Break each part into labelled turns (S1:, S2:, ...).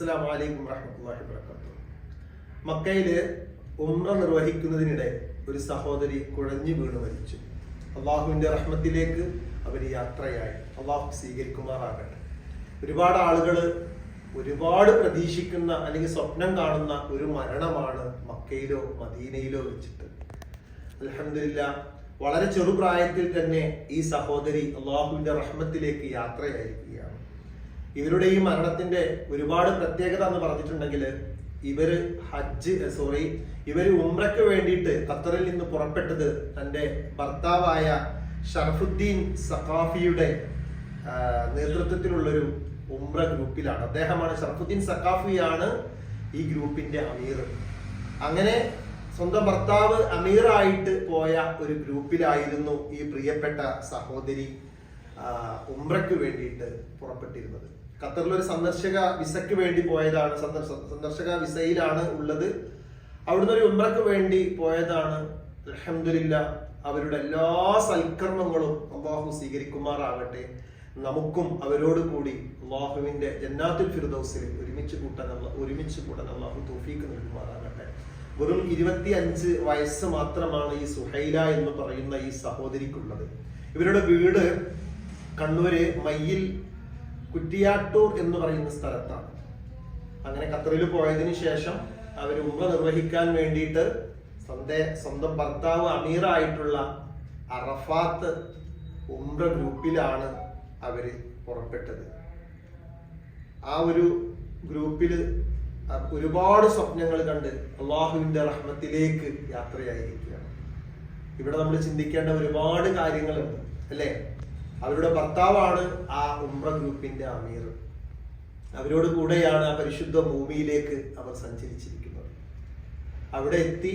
S1: അസ്സലാമു അലൈക്കും വറഹ്മത്തുള്ളാഹി വബറകാതുഹു. മക്കയിൽ ഉമ്ര നിർവഹിക്കുന്നതിനിടെ ഒരു സഹോദരി കുഴഞ്ഞു വീണ് മരിച്ചു. അള്ളാഹുവിന്റെ റഹ്മത്തിലേക്ക് അവർ യാത്രയായി. അള്ളാഹു സ്വീകരിക്കുമാറാകട്ടെ. ഒരുപാട് ആളുകൾ ഒരുപാട് പ്രതീക്ഷിക്കുന്ന അല്ലെങ്കിൽ സ്വപ്നം കാണുന്ന ഒരു മരണമാണ് മക്കയിലോ മദീനയിലോ വെച്ചിട്ട്. അലഹമില്ല വളരെ ചെറുപ്രായത്തിൽ തന്നെ ഈ സഹോദരി അള്ളാഹുവിന്റെ റഹ്മത്തിലേക്ക് യാത്രയായിരിക്കുകയാണ്. ഇവരുടെ ഈ മരണത്തിന്റെ ഒരുപാട് പ്രത്യേകത എന്ന് പറഞ്ഞിട്ടുണ്ടെങ്കിൽ ഇവർ ഹജ്ജ് സോറി ഇവർ ഉമ്രക്ക് വേണ്ടിയിട്ട് ഖത്തറിൽ നിന്ന് പുറപ്പെട്ടത് തന്റെ ഭർത്താവായ ഷറഫുദ്ദീൻ സഖാഫിയുടെ നേതൃത്വത്തിലുള്ളൊരു ഉമ്ര ഗ്രൂപ്പിലാണ്. അദ്ദേഹമാണ് ഷറഫുദ്ദീൻ സഖാഫിയാണ് ഈ ഗ്രൂപ്പിന്റെ അമീർ. അങ്ങനെ സ്വന്തം ഭർത്താവ് അമീറായിട്ട് പോയ ഒരു ഗ്രൂപ്പിലായിരുന്നു ഈ പ്രിയപ്പെട്ട സഹോദരി ഉമ്രയ്ക്ക് വേണ്ടിയിട്ട് പുറപ്പെട്ടിരുന്നത്. ഖത്തറിൽ ഒരു സന്ദർശക വിസയ്ക്ക് വേണ്ടി പോയതാണ് സന്ദർശ- സന്ദർശക വിസയിലാണ് ഉള്ളത്. അവിടുന്ന് ഒരു ഉമ്രക്ക് വേണ്ടി പോയതാണ്. അലഹമില്ല അവരുടെ എല്ലാ സൽക്കർമ്മങ്ങളും അള്ളാഹു സ്വീകരിക്കുമാറാകട്ടെ. നമുക്കും അവരോട് കൂടി അള്ളാഹുവിന്റെ ജന്നാത്തുൽ ഫിർദൗസിൽ ഒരുമിച്ച് കൂട്ടാൻ ഒരുമിച്ച് കൂട്ടാൻ അള്ളാഹു തോഫീക്ക് നൽകുമാറാകട്ടെ. വെറും ഇരുപത്തി അഞ്ച് വയസ്സ് മാത്രമാണ് ഈ സുഹൈല എന്ന് പറയുന്ന ഈ സഹോദരിക്കുള്ളത്. ഇവരുടെ വീട് കണ്ണൂര് മയ്യിൽ കുറ്റിയാട്ടൂർ എന്ന് പറയുന്ന സ്ഥലത്താണ്. അങ്ങനെ ഖത്തറിൽ പോയതിന് ശേഷം അവർ ഉമ്മ നിർവഹിക്കാൻ വേണ്ടിയിട്ട് സ്വന്തം സ്വന്തം ഭർത്താവ് അമീറായിട്ടുള്ള അറഫാത്ത് ഉംറ ഗ്രൂപ്പിലാണ് അവർ പുറപ്പെട്ടത്. ആ ഒരു ഗ്രൂപ്പിൽ ഒരുപാട് സ്വപ്നങ്ങൾ കണ്ട് അള്ളാഹുവിന്റെ റഹ്മത്തിലേക്ക് യാത്രയായിരിക്കുകയാണ്. ഇവിടെ നമ്മൾ ചിന്തിക്കേണ്ട ഒരുപാട് കാര്യങ്ങളുണ്ട് അല്ലേ? അവരുടെ ഭർത്താവാണ് ആ ഉംറ ഗ്രൂപ്പിന്റെ അമീർ. അവരോട് കൂടെയാണ് ആ പരിശുദ്ധ ഭൂമിയിലേക്ക് അവർ സഞ്ചരിച്ചിരിക്കുന്നത്. അവിടെ എത്തി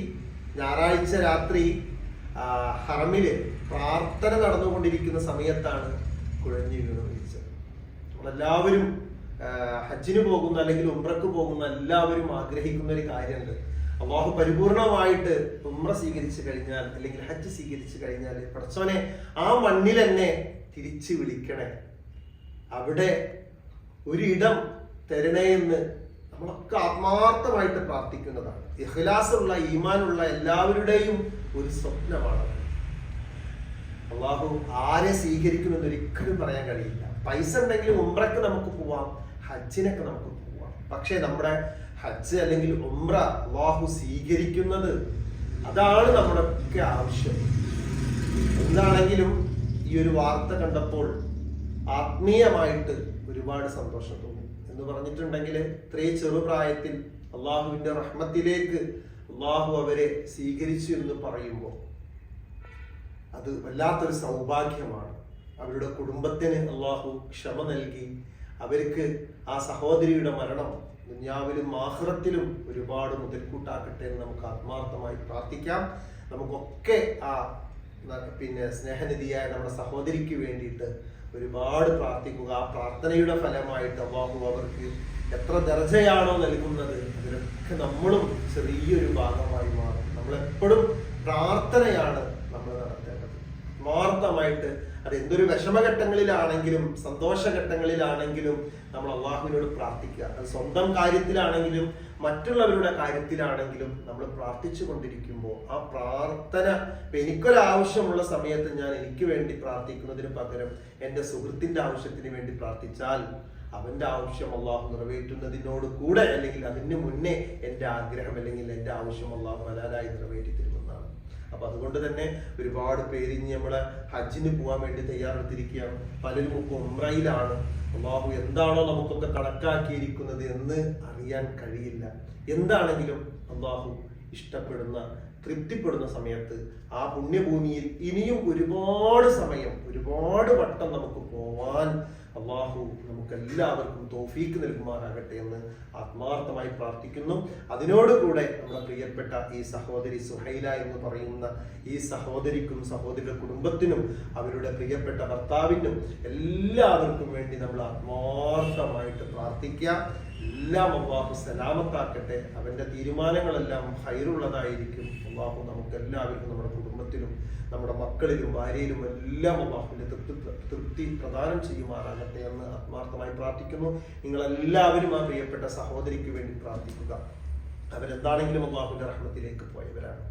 S1: ഞായറാഴ്ച രാത്രി ഹറമിൽ പ്രാർത്ഥന നടന്നുകൊണ്ടിരിക്കുന്ന സമയത്താണ് കുഴഞ്ഞു വീണ് മരിച്ചത്. നമ്മളെല്ലാവരും ഹജ്ജിന് പോകുന്ന അല്ലെങ്കിൽ ഉംറക്ക് പോകുന്ന എല്ലാവരും ആഗ്രഹിക്കുന്ന ഒരു കാര്യമുണ്ട്. അള്ളാഹു പരിപൂർണമായിട്ട് ഉമ്ര സ്വീകരിച്ചു കഴിഞ്ഞാൽ അല്ലെങ്കിൽ ഹജ്ജ് സ്വീകരിച്ചു കഴിഞ്ഞാൽ പടച്ചവനെ ആ മണ്ണിൽ എന്നെ തിരിച്ചു വിളിക്കണേ. അവിടെ ഒരിടം തരണേ എന്ന് നമ്മളൊക്കെ ആത്മാർത്ഥമായിട്ട് പ്രാർത്ഥിക്കുന്നതാണ്. ഇഹ്ലാസുള്ള ഈമാനുള്ള എല്ലാവരുടെയും ഒരു സ്വപ്നമാണ് അള്ളാഹു ആരെ സ്വീകരിക്കുമെന്ന് ഒരിക്കലും പറയാൻ കഴിയില്ല. പൈസ ഉണ്ടെങ്കിൽ ഉംറക്ക് നമുക്ക് പോവാം ഹജ്ജിനൊക്കെ നമുക്ക് പോവാം. പക്ഷേ നമ്മുടെ ഹജ്ജ് അല്ലെങ്കിൽ ഉംറ അള്ളാഹു സ്വീകരിക്കുന്നത് അതാണ് നമ്മുടെ ഒക്കെ ആവശ്യം. എന്താണെങ്കിലും ഈ ഒരു വാർത്ത കണ്ടപ്പോൾ ആത്മീയമായിട്ട് ഒരുപാട് സന്തോഷം തോന്നി. എന്ന് പറഞ്ഞിട്ടുണ്ടെങ്കിൽ ഇത്രയും ചെറുപ്രായത്തിൽ അള്ളാഹുവിന്റെ റഹ്മത്തിലേക്ക് അള്ളാഹു അവരെ സ്വീകരിച്ചു എന്ന് പറയുമ്പോൾ അത് വല്ലാത്തൊരു സൗഭാഗ്യമാണ്. അവരുടെ കുടുംബത്തിന് അള്ളാഹു ക്ഷമ നൽകി. അവർക്ക് ആ സഹോദരിയുടെ മരണം ദുന്യാവിലും ആഹ്റത്തിലും ഒരുപാട് മുതൽക്കൂട്ടാക്കട്ടെ എന്ന് നമുക്ക് ആത്മാർത്ഥമായി പ്രാർത്ഥിക്കാം. നമുക്കൊക്കെ ആ പിന്നെ സ്നേഹനിധിയായ നമ്മുടെ സഹോദരിക്ക് വേണ്ടിയിട്ട് ഒരുപാട് പ്രാർത്ഥിക്കുക. ആ പ്രാർത്ഥനയുടെ ഫലമായിട്ട് അള്ളാഹു അവർക്ക് എത്ര ദർജയാണോ നൽകുന്നത് അതിലൊക്കെ നമ്മളും ചെറിയൊരു ഭാഗമായി മാറും. നമ്മളെപ്പോഴും പ്രാർത്ഥനയാണ് ആത്മാർത്ഥമായിട്ട് അത് എന്തൊരു വിഷമഘട്ടങ്ങളിലാണെങ്കിലും സന്തോഷഘട്ടങ്ങളിലാണെങ്കിലും നമ്മൾ അള്ളാഹുവിനോട് പ്രാർത്ഥിക്കുക. അത് സ്വന്തം കാര്യത്തിലാണെങ്കിലും മറ്റുള്ളവരുടെ കാര്യത്തിലാണെങ്കിലും നമ്മൾ പ്രാർത്ഥിച്ചു കൊണ്ടിരിക്കുമ്പോൾ ആ പ്രാർത്ഥന എനിക്കൊരാവശ്യമുള്ള സമയത്ത് ഞാൻ എനിക്ക് വേണ്ടി പ്രാർത്ഥിക്കുന്നതിന് പകരം എന്റെ സുഹൃത്തിന്റെ ആവശ്യത്തിന് വേണ്ടി പ്രാർത്ഥിച്ചാൽ അവന്റെ ആവശ്യം അള്ളാഹു നിറവേറ്റുന്നതിനോട് കൂടെ അല്ലെങ്കിൽ അതിന് മുന്നേ എന്റെ ആഗ്രഹം അല്ലെങ്കിൽ എന്റെ ആവശ്യം അള്ളാഹു ഹലാലായി നിറവേറ്റി തരുമെന്നാണ് അപ്പൊ അതുകൊണ്ട് തന്നെ ഒരുപാട് പേര് ഇനി നമ്മളെ ഹജ്ജിന് പോകാൻ വേണ്ടി തയ്യാറെടുത്തിരിക്കുകയാണ്. പലരും ഇപ്പോൾ ഉമ്രയിലാണ് അള്ളാഹു എന്താണോ നമുക്കൊക്കെ കണക്കാക്കിയിരിക്കുന്നത് എന്ന് അറിയാൻ കഴിയില്ല. എന്താണെങ്കിലും അള്ളാഹു ഇഷ്ടപ്പെടുന്ന തൃപ്തിപ്പെടുന്ന സമയത്ത് ആ പുണ്യഭൂമിയിൽ ഇനിയും ഒരുപാട് സമയം ഒരുപാട് വട്ടം നമുക്ക് പോവാൻ അള്ളാഹു നമുക്ക് എല്ലാവർക്കും തോഫീക്ക് നൽകുമാറാകട്ടെ എന്ന് ആത്മാർത്ഥമായി പ്രാർത്ഥിക്കുന്നു. അതിനോടുകൂടെ നമ്മുടെ പ്രിയപ്പെട്ട ഈ സഹോദരി സുഹൈല എന്ന് പറയുന്ന ഈ സഹോദരിക്കും സഹോദരിയുടെ കുടുംബത്തിനും അവരുടെ പ്രിയപ്പെട്ട ഭർത്താവിനും എല്ലാവർക്കും വേണ്ടി നമ്മൾ ആത്മാർത്ഥമായിട്ട് പ്രാർത്ഥിക്കുക. എല്ലാം അള്ളാഹു സലാമത്താക്കട്ടെ. അവന്റെ തീരുമാനങ്ങളെല്ലാം ഹൈറുള്ളതായിരിക്കും. അള്ളാഹു നമുക്ക് എല്ലാവർക്കും നമ്മുടെ കുടുംബത്തിലും നമ്മുടെ മക്കളിലും ഭാര്യയിലും എല്ലാം അള്ളാഹുവിന്റെ തൃപ്തി തൃപ്തി പ്രദാനം ചെയ്യുമാറാകട്ടെ എന്ന് ആത്മാർത്ഥമായി പ്രാർത്ഥിക്കുന്നു. നിങ്ങളെല്ലാവരും ആ പ്രിയപ്പെട്ട സഹോദരിക്ക് വേണ്ടി പ്രാർത്ഥിക്കുക. അവരെന്താണെങ്കിലും അള്ളാഹുവിന്റെ റഹ്മത്തിലേക്ക് പോയവരാണ്.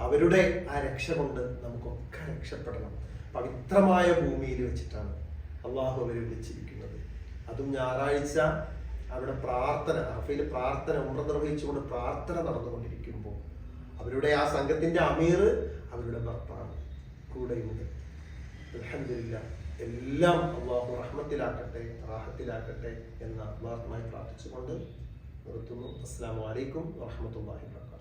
S1: അവരുടെ ആ രക്ഷ കൊണ്ട് നമുക്കൊക്കെ രക്ഷപ്പെടണം. പവിത്രമായ ഭൂമിയിൽ വെച്ചിട്ടാണ് അള്ളാഹു അവരെ വിളിച്ചിരിക്കുന്നത്. അതും ഞായറാഴ്ച അവിടെ പ്രാർത്ഥന അറഫയിൽ പ്രാർത്ഥന ഉമ്ര നിർവഹിച്ചുകൊണ്ട് പ്രാർത്ഥന നടന്നുകൊണ്ടിരിക്കുമ്പോൾ അവരുടെ ആ സംഘത്തിന്റെ അമീർ അവരുടെ ഭർത്താവ് കൂടെയുണ്ട് അലഹമില്ല എല്ലാം അള്ളാഹു റഹ്മത്തിലാക്കട്ടെ റാഹത്തിലാക്കട്ടെ എന്ന് ആത്മാർത്ഥമായി പ്രാർത്ഥിച്ചുകൊണ്ട് നിർത്തുന്നു. അസ്സാം വലൈക്കും വാഹമത്തല്ലാഹി വാത്തു